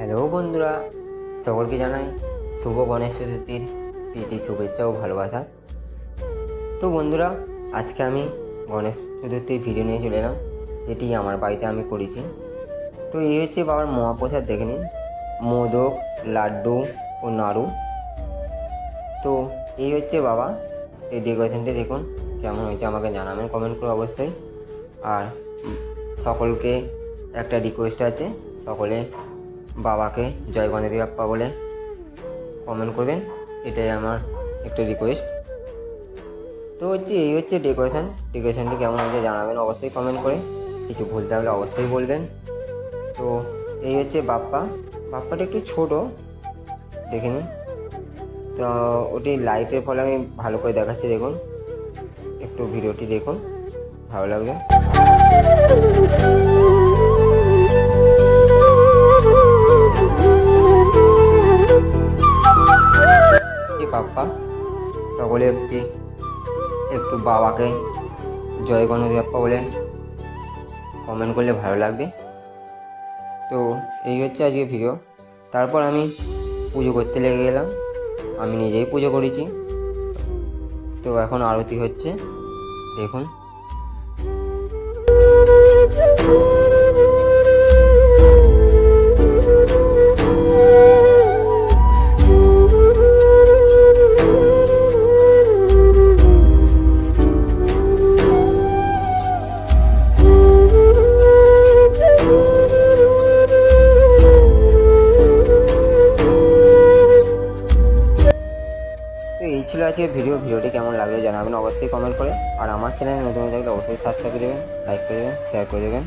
Hello বন্ধুরা, সকলকে জানাই শুভ গণেশ চতুর্থীর প্রীতি, শুভেচ্ছা ও ভালোবাসা। তো বন্ধুরা, আজকে আমি গণেশ চতুর্থীর ভিডিও নিয়ে চলে এলাম, যেটি আমার বাড়িতে আমি করেছি। তো এই হচ্ছে বাবার মহাপ্রসাদ, দেখে নিন। মোদক, লাড্ডু ও নাড়ু। তো এই হচ্ছে বাবা, এই ডেকোরেশনটি দেখুন, কেমন হয়েছে আমাকে জানাবেন কমেন্ট করে অবশ্যই। আর সকলকে একটা রিকোয়েস্ট আছে, সকলে বাবাকে জয় গণেশ বাপ্পা বলে কমেন্ট করবেন। এটাই আমার একটা রিকোয়েস্ট তো হচ্ছে এই হচ্ছে ডেকোরেশন ডেকোরেশনটি কেমন হয়েছে জানাবেন অবশ্যই কমেন্ট করে। কিছু ভুল থাকলে অবশ্যই বলবেন। তো এই হচ্ছে বাপ্পা। বাপ্পাটা একটু ছোট। দেখে নিন। তো ওটি লাইটের ফলে আমি ভালো করে দেখাচ্ছি, দেখুন। একটু ভিডিওটি দেখুন। ভালো লাগবে বাপ্পা। সকলে একটি, একটু বাবাকে জয় বাপ্পা বলে কমেন্ট করলে ভালো লাগবে। তো এই হচ্ছে আজকে ভিডিও তারপর আমি পুজো করতে লেগে গেলাম। আমি নিজেই পুজো করেছি। তো এখন আরতি হচ্ছে। দেখুন। ছিল আজকের ভিডিও, ভিডিওটি কেমন লাগল জানাবেন অবশ্যই কমেন্ট করে। আর আমার চ্যানেলে নতুন থাকলে অবশ্যই সাবস্ক্রাইব করে দেবেন লাইক করে দেবেন শেয়ার করে দেবেন।